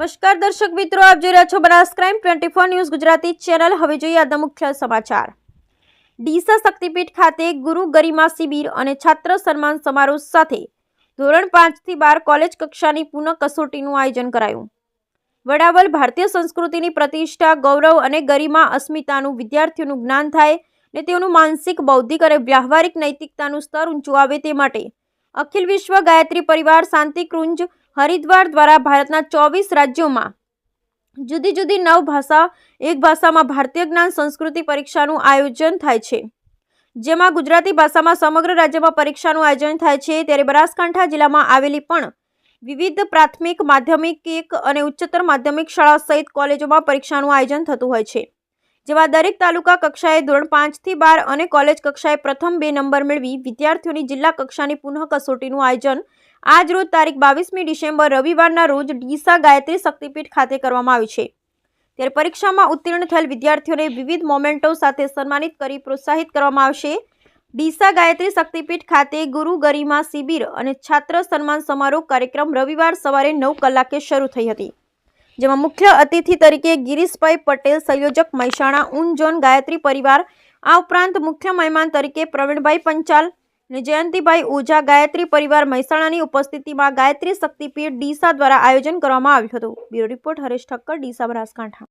નમસ્કાર દર્શક મિત્રો, આપ જોઈ રહ્યા છો Banas crime twenty four news Gujarati channel. હવે જોઈએ આજના મુખ્ય સમાચાર. ડીસા શક્તિપીઠ ખાતે ગુરુ ગરિમા શિબિર અને છાત્ર સન્માન સમારોહ સાથે ધોરણ પાંચથી બાર કોલેજ કક્ષાની પુનઃ કસોટીનું આયોજન કરાયું. વડાવલ ભારતીય સંસ્કૃતિની પ્રતિષ્ઠા, ગૌરવ અને ગરિમા અસ્મિતાનું વિદ્યાર્થીઓનું જ્ઞાન થાય ને તેઓનું માનસિક, બૌદ્ધિક અને વ્યવહારિક નૈતિકતાનું સ્તર ઊંચું આવે તે માટે અખિલ વિશ્વ ગાયત્રી પરિવાર શાંતિ કુંજ હરિદ્વાર દ્વારા ભારતના ચોવીસ રાજ્યોમાં જુદી જુદી નવ ભાષા, એક ભાષામાં ભારતીય જ્ઞાન, સંસ્કૃતિ પરીક્ષાનું આયોજન થાય છે. જેમાં ગુજરાતી ભાષામાં સમગ્ર રાજ્યમાં પરીક્ષાનું આયોજન થાય છે. ત્યારે બનાસકાંઠા જિલ્લામાં આવેલી પણ વિવિધ પ્રાથમિક, માધ્યમિક અને ઉચ્ચતર માધ્યમિક શાળા સહિત કોલેજોમાં પરીક્ષાનું આયોજન થતું હોય છે. જેવા દરેક તાલુકા કક્ષાએ ધોરણ પાંચથી બાર અને કોલેજ કક્ષાએ પ્રથમ બે નંબર મેળવી વિદ્યાર્થીઓની જિલ્લા કક્ષાની પુનઃ કસોટીનું આયોજન આજ રોજ તારીખ બાવીસમી ડિસેમ્બર રવિવારના રોજ ડીસા ગાયત્રી શક્તિપીઠ ખાતે કરવામાં આવ્યું છે. ત્યારે પરીક્ષામાં ઉત્તીર્ણ થયેલ વિદ્યાર્થીઓને વિવિધ મોમેન્ટો સાથે સન્માનિત કરી પ્રોત્સાહિત કરવામાં આવશે. ડીસા ગાયત્રી શક્તિપીઠ ખાતે ગુરુ ગરિમા શિબિર અને છાત્ર સન્માન સમારોહ કાર્યક્રમ રવિવાર સવારે નવ કલાકે શરૂ થઈ હતી. જેમાં મુખ્ય અતિથિ તરીકે ગિરીશભાઈ પટેલ, સંયોજક મહેસાણા ઝોન ગાયત્રી પરિવાર, આ ઉપરાંત મુખ્ય મહેમાન તરીકે પ્રવીણભાઈ પંચાલ અને જયંતિભાઈ ઓઝા ગાયત્રી પરિવાર મહેસાણાની ઉપસ્થિતિમાં ગાયત્રી શક્તિપીઠ ડીસા દ્વારા આયોજન કરવામાં આવ્યું હતું. Bureau report Haresh Thakkar, Deesa Banaskantha.